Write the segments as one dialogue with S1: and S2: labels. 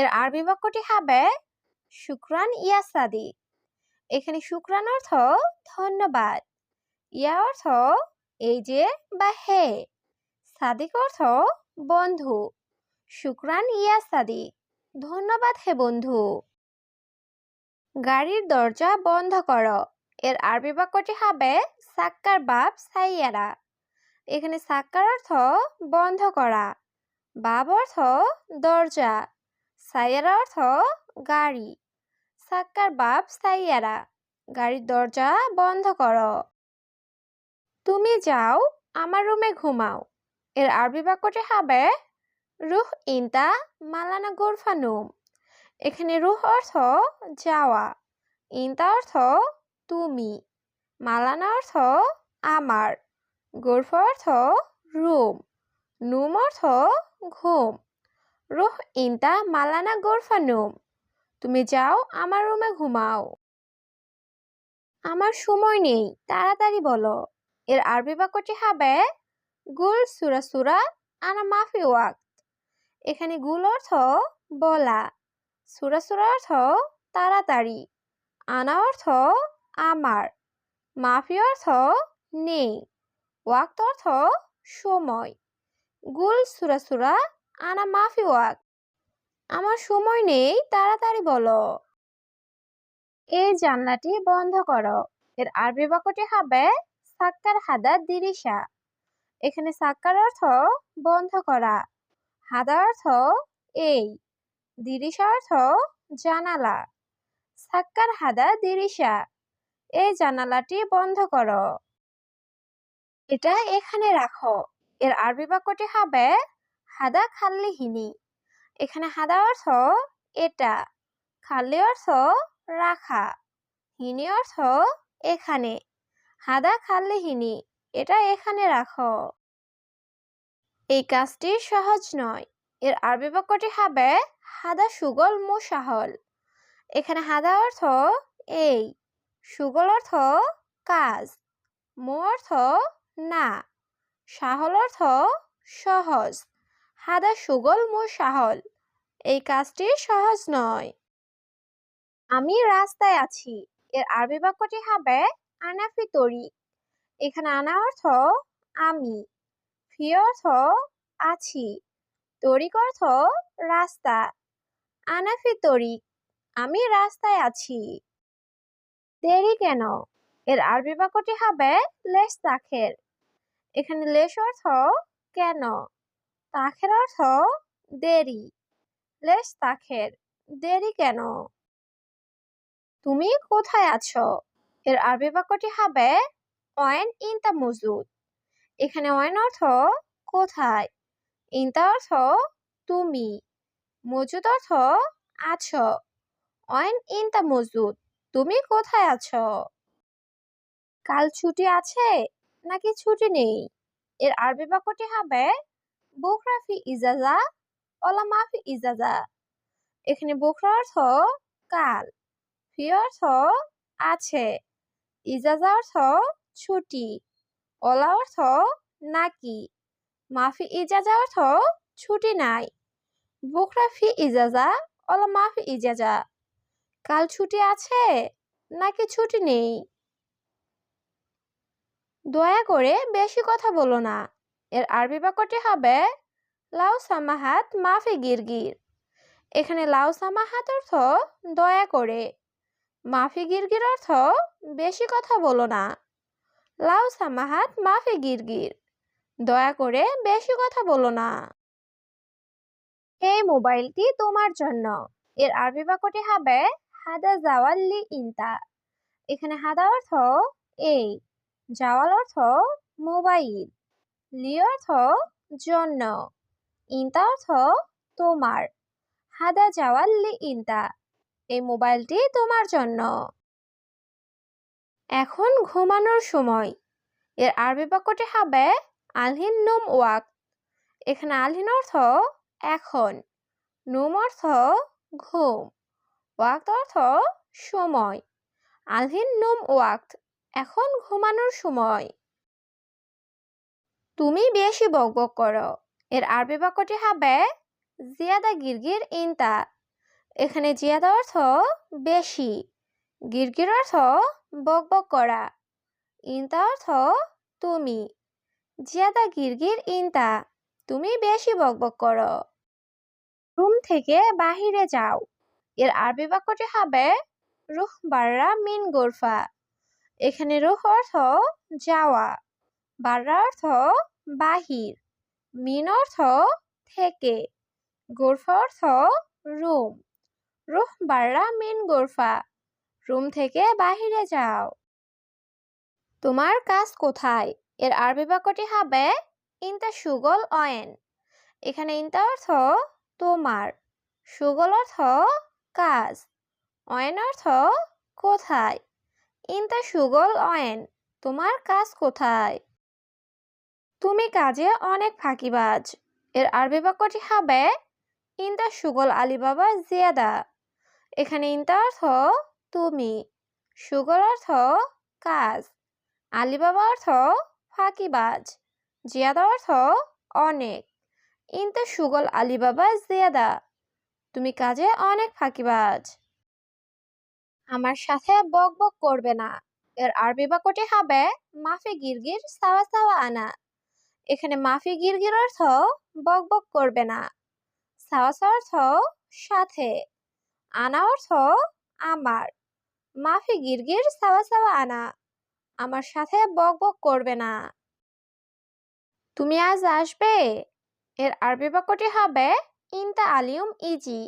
S1: এর আরবি বাক্যটি হবে শুক্রান ইয়া সাদি। এখানে শুক্রান অর্থ ধন্যবাদ। ইয়া অর্থ এই যে বা হে। সাদিক অর্থ বন্ধু। শুক্রান ইয়া সাদি। ধন্যবাদ হে বন্ধু। গাড়ির দরজা বন্ধ করো। এর আরবি বাক্যটি হবে সাক্কার বাপ সাইয়ারা। এখানে সাক্কার অর্থ বন্ধ করা। বাব অর্থ দরজা। সাইয়ারা অর্থ গাড়ি। সাক্কার বাপ সাইয়ারা গাড়ির দরজা বন্ধ করো। তুমি যাও, আমার রুমে ঘুমাও। এর আরবি বাক্যটি হবে, রুহ ইন্তা মালানা গোরফানুম এখানে রুহ অর্থ যাওয়া, ইন্তা অর্থ তুমি, মালানা অর্থ আমার, গোরফা অর্থ রুম, নুম অর্থ ঘুম। রুহ ইন্তা মালানা গোরফা নুম। তুমি যাও, আমার রুমে ঘুমাও। আমার সময় নেই, তাড়াতাড়ি বলো। এর আরবি বাক্যটি হবে, গুল সুরা সুরা আনা মাফি ওয়াক্ত। এখানে গুল অর্থ বলা, সুরা সুরা অর্থ তাড়াতাড়ি, আনা অর্থ আমার, মাফি অর্থ নেই, ওয়াক্ত অর্থ সময়। গুল সুরা সুরা আনা মাফি ওয়াক। আমার সময় নেই, তাড়াতাড়ি বলো। এই জানলাটি বন্ধ করো। এর আরবি বাক্যটি হবে সাক্কার হাদা দিরিসা এখানে সাক্কার অর্থ বন্ধ করা। হাদা অর্থ এই। দিরিসা অর্থ জানালা। সাক্কার হাদা দিরিসা এই জানালাটি বন্ধ করো। এটা এখানে রাখো। এর আরবি বাক্যটি হবে হাদা খাল্লি হিনি। এখানে হাদা অর্থ এটা, খাল্লি অর্থ রাখা, হিনি অর্থ এখানে। হাদা খাল্লি হিনি, এটা এখানে রাখো। এই কাজটি সহজ নয়। এর আরবি বাক্যটি হবে হাদা সুগল মুসাহল। এখানে হাদা অর্থ এই, সুগল অর্থ কাজ, মো অর্থ না, সাহল অর্থ সহজ। হাদা সুগল মু সাহল। এই কাজটি সহজ নয়। আমি রাস্তায় আছি। এর আরবি বাক্যটি হবে আনাফি তরি। এখানে আনা অর্থ আমি। ফি অর্থ আছি। তরিক অর্থ রাস্তা। আনাফি তরিক আমি রাস্তায় আছি। দেরি কেন? এর আরবি বাক্যটি হবে লেস তাখের এখানে লেস অর্থ কেন? তাখের অর্থ দেরি। লেশ তাখের, দেরি কেন? তুমি কোথায় আছো? এর আরবি বাক্যটি হবে, অয়েন ইনতা মজুদ এখানে অয়েন অর্থ কোথায়? ইনতা অর্থ তুমি। মজুদ অর্থ আছো। অয়েন ইনতা মজুদ তুমি কোথায় আছো? কাল ছুটি আছে নাকি ছুটি নেই? এর আরবি বাক্যটি হবে বুকরাফি ইজাজা ওলা মাফি ইজাজা। এখানে বুকরা অর্থ কাল, ফি অর্থ আছে, ইজাজা অর্থ ছুটি, ওলা অর্থ নাকি, মাফি ইজাজা অর্থ ছুটি নাই। বুকরা ফি ইজাজা ওলা মাফি ইজাজা। কাল ছুটি আছে নাকি ছুটি নেই? দয়া করে বেশি কথা বলো না। এর আরবি বাক্যটি হবে, লাউ সামাহাত মাফি গিরগির। এখানে লাউ সামাহাত অর্থ, দয়া করে। মাফি গিরগির অর্থ, বেশি কথা বলো না। লাউ সামাহাত মাফি গিরগির, দয়া করে বেশি কথা বলো না। এই মোবাইলটি তোমার জন্য। এর আরবি বাক্যটি হবে, হাদা জাওয়াল্লি ইনতা। এখানে হাদা অর্থ, এই। জাওয়াল অর্থ, মোবাইল। লি অর্থ জন্য। ইনতা অর্থ তোমার। হাদা জাওয়াল লি ইন্তা। এই মোবাইলটি তোমার জন্য। এখন ঘুমানোর সময়। এর আরবি বাক্যটি হবে আলহিন নুম ওয়াক। এখানে আলহিন অর্থ এখন। নুম অর্থ ঘুম। ওয়াক্ত অর্থ সময়। আলহিন নুম ওয়াক্ত এখন ঘুমানোর সময়। তুমি বেশি বকবক করো। এর আরবি বাক্যটি হবে জিয়াদা গিরগির ইনতা। এখানে জিয়াদা অর্থ বেশি, গিরগির অর্থ বকবক করা, ইনতা অর্থ তুমি, জিয়াদা গিরগির ইনতা তুমি বেশি বকবক করো। রুম থেকে বাহিরে যাও। এর আরবি বাক্যটি হবে রুহ বাররা মিন গোরফা। এখানে রুহ অর্থ যাওয়া, বাররা অর্থ বাহির। মিন অর্থ থেকে, গোরফা অর্থ রুম। রুহ বাররা মিন গোরফা। রুম থেকে বাহিরে যাও। তোমার কাজ কোথায়? এর আরবি বাক্যটি হবে ইনতা সুগল অয়েন। এখানে ইনতা অর্থ তোমার। সুগল অর্থ কাজ। অয়েন অর্থ কোথায়? ইনতা সুগল অয়েন। তোমার কাজ কোথায়? তুমি কাজে অনেক ফাঁকিবাজ। এর আরবি বাক্যটি হবে, ইনতা সুগল আলিবাবা জিয়াদা। এখানে ইনতা অর্থ, তুমি। সুগল অর্থ, কাজ। আলিবাবা অর্থ, ফাঁকিবাজ। জিয়াদা অর্থ, অনেক। ইনতা সুগল আলিবাবা জিয়াদা। তুমি কাজে অনেক ফাঁকিবাজ। আমার সাথে বক বক করবে না। এর আরবি বাক্যটি হবে, মাফি গিরগির সাওয়া সাওয়া আনা। এখানে মাফি গিরগির অর্থ বক বক করবে না। সাওয়া সাওয়া অর্থ সাথে। আনা অর্থ আমার। মাফি গিরগির সাওয়া সাওয়া আনা। আমার সাথে বক বক করবে না। তুমি আজ আসবে? এর আরবি বাক্যটি হবে ইনতা আলিউম ইজি।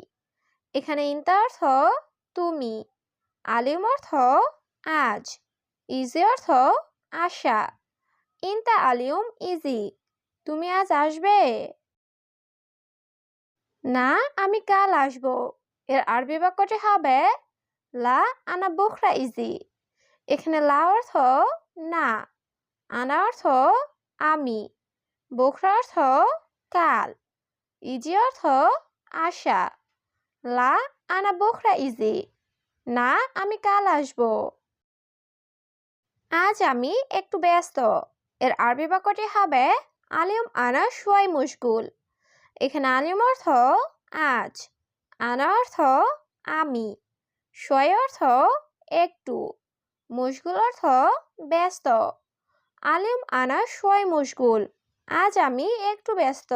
S1: এখানে ইনতা অর্থ তুমি। আলিম অর্থ আজ। ইজি অর্থ আশা। ইনতা আলিউম ইজি। তুমি আজ আসবে? না, আমি কাল আসব। এর আরবি বাক্যটি হবে, লা আনা বুখরা ইজি। এখানে লা অর্থ না, আনা অর্থ আমি। বুখরা অর্থ কাল, ইজি অর্থ আশা। লা আনা বুখরা ইজি। না, আমি কাল আসব। আজ আমি একটু ব্যস্ত। এর আরবি বাক্যটি হবে আলিম আনা সোয়াই মুশগুল এখানে আলিম অর্থ আজ, আনা অর্থ আমি সোয়াই অর্থ একটু মুশগুল অর্থ ব্যস্ত। আলিম আনা সোয়াই মুশগুল আজ আমি একটু ব্যস্ত।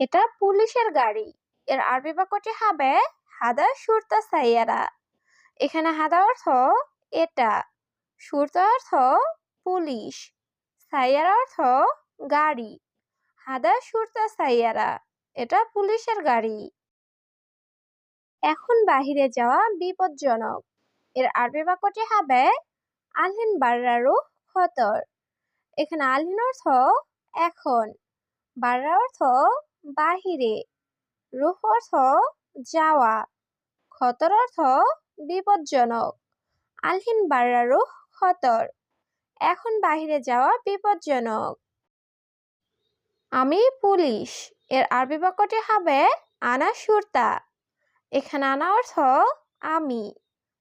S1: এটা পুলিশের গাড়ি। এর আরবি বাক্যটি হবে হাদা সুরতা সাইয়ারা। এখানে হাদা অর্থ এটা, সুরতা অর্থ পুলিশ। সাইয়ারা অর্থ গাড়ি। হাদা সুরতা সাইয়ারা, এটা পুলিশের গাড়ি। এখন বাহিরে যাওয়া বিপজ্জনক। এর আরবি বাক্যটি হবে আলহিন বার্রারু খতর। এখানে আলহিন অর্থ এখন, বার্রা অর্থ বাহিরে। রুহ অর্থ যাওয়া, খতর অর্থ বিপজ্জনক। আলহিন বার্রা রুহ খতর। এখন বাহিরে যাওয়া বিপজ্জনক। আমি পুলিশ। এর আরবি বাক্যটি হবে, আনা সুরতা। এখানে আনা অর্থ, আমি।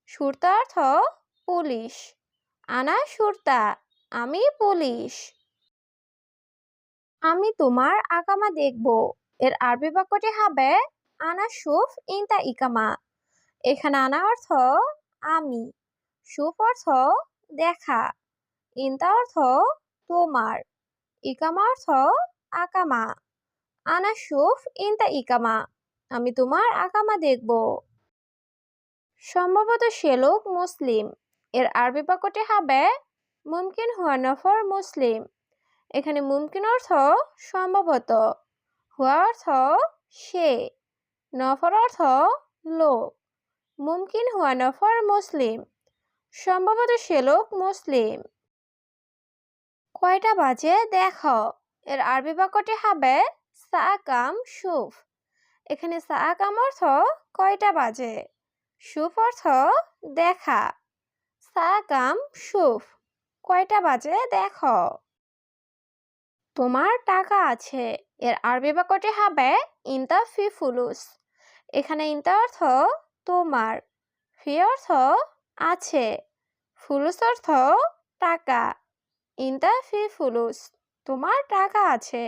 S1: সুরতা অর্থ, পুলিশ। আনা সুরতা। আমি পুলিশ। আমি তোমার আকামা দেখব। এর আরবি বাক্যটি হবে, আনা সুফ ইনতা ইকামা। এখানে আনা অর্থ, আমি। সুফ অর্থ, দেখা। ইনতা অর্থ তোমার ইকামা অর্থ আকামা। আনা সুফ ইনতা ইকামা, আমি তোমার আকামা দেখব। সম্ভবত সে লোক মুসলিম। এর আরবি বাক্যটি হবে মুমকিন হুয়া নফর মুসলিম। এখানে মুমকিন অর্থ সম্ভবত, হুয়া অর্থ সে, নফর অর্থ লোক। মুমকিন হুয়া নফর মুসলিম। সম্ভবত সে লোক মুসলিম। কয়টা বাজে? দেখো। এর আরবি বাক্যটি হবে সাকাম সুফ। এখানে সাকাম অর্থ কয়টা বাজে? সুফ অর্থ দেখা। সাকাম সুফ। কয়টা বাজে? দেখো। তোমার টাকা আছে। এর আরবি বাক্যটি হবে ইনতা ফি ফুলুস। এখানে ইনতা অর্থ তোমার। ফি অর্থ আছে। ফুলুস অর্থ টাকা। ইনতা ফি ফুলুস তোমার টাকা আছে।